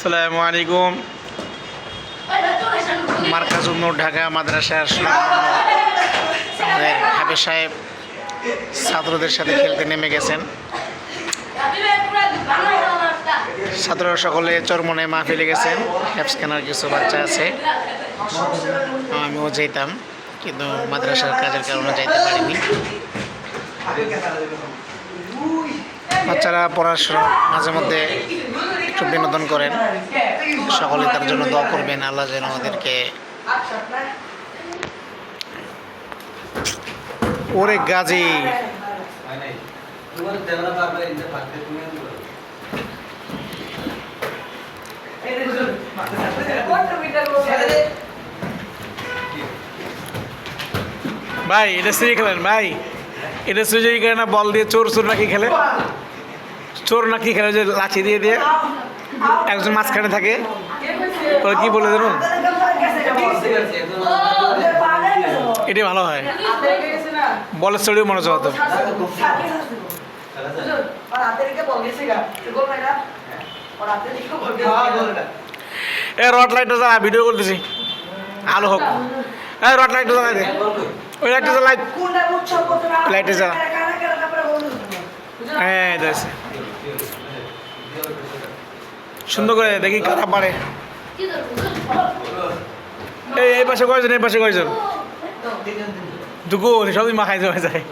আসসালামু আলাইকুম। মার্কাজ উন্নর ঢাকা মাদ্রাসার আমাদের সাহেব ছাত্রদের সাথে খেলতে নেমে গেছেন। ছাত্ররা সকলে চরমনে মা মাহফিলে গেছেন। হ্যাপস কেনার কিছু বাচ্চা আছে? আমিও যেতাম কিন্তু মাদ্রাসার কাজের কারণে যাইতে পারিনি। বাচ্চারা পড়াশোনা, মাঝে মধ্যে একটু বিনোদন করেন। সকলে তার জন্য দোয়া করবেন, আল্লাহ যেন আমাদেরকে ওরে গাজী। ভাই, এটা সিঁড়ি খেলেন, ভাই। এটা সুযোগ খেলে না, বল দিয়ে চোর চোর নাকি খেলে? চোর নাকি খেলে যে লাঠি দিয়ে দিয়ে? একজন মাঝখানে থাকে। ওরা কি বলে জানুন এটাই ভালো হয়। বলের চড়িও মনোযোগ হতো এ রড লাইটটা জ্বালা ভিডিও করতেছি। আলো হোক। এ রড লাইটটা জ্বালা দে। ওই লাইটটা জ্বালাই। লাইটে জ্বালা। হ্যাঁ সুন্দর করে দেখি কারা পারে। এই এই পাশে কয়জন এই পাশে কয়জন? দুকু সবই মাখাই দেওয়া যায়।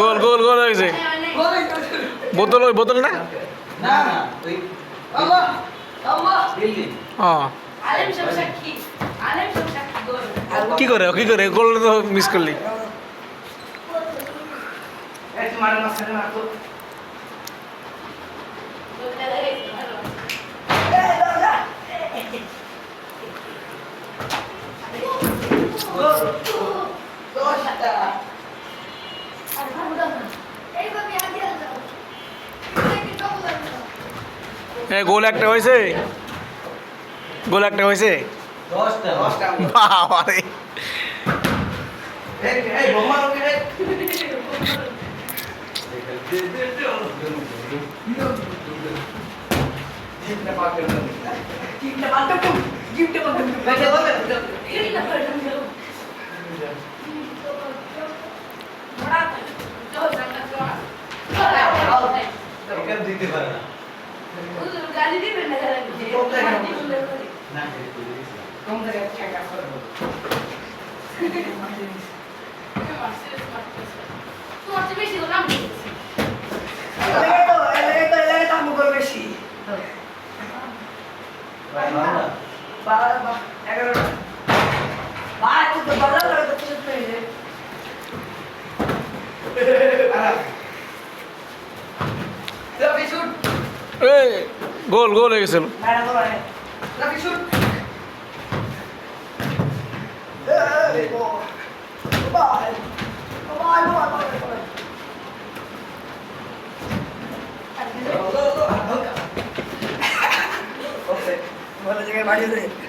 গোল গোল গোল হয়েছে। বোতল ওই বোতল না? না না ওই বিল্ডিং ও কি করে? কি করে? গোল তো মিস করলি। গোল একটা হয়েছে। গোল একটা হয়েছে। দশটা দশটা বাবা রে দিতে পারে না না এ গোল গোল হয়ে গেছিল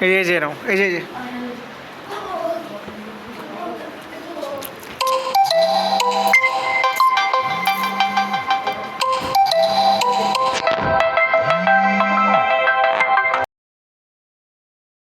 এই যে এই যে এরকম, এই যে এই যে